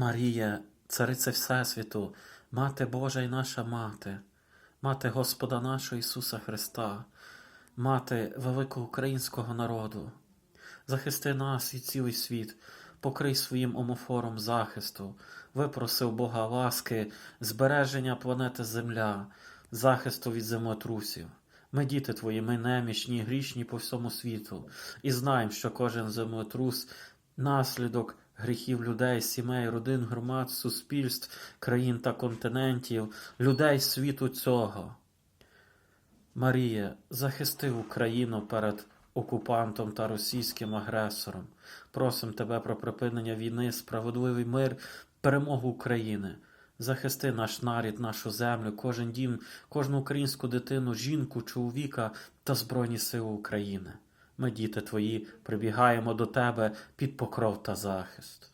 Марія, Цариця Всесвіту, Мати Божа і наша Мати, Мати Господа нашого Ісуса Христа, Мати великого українського народу, захисти нас і цілий світ, покрий своїм омофором захисту, випроси у Бога ласки, збереження планети Земля, захисту від землетрусів. Ми діти твої, ми немічні, грішні по всьому світу, і знаємо, що кожен землетрус наслідок гріхів людей, сімей, родин, громад, суспільств, країн та континентів, людей світу цього. Марія, захисти Україну перед окупантом та російським агресором. Просим тебе про припинення війни, справедливий мир, перемогу України. Захисти наш нарід, нашу землю, кожен дім, кожну українську дитину, жінку, чоловіка та Збройні Сили України. Ми, діти твої, прибігаємо до тебе під покров та захист.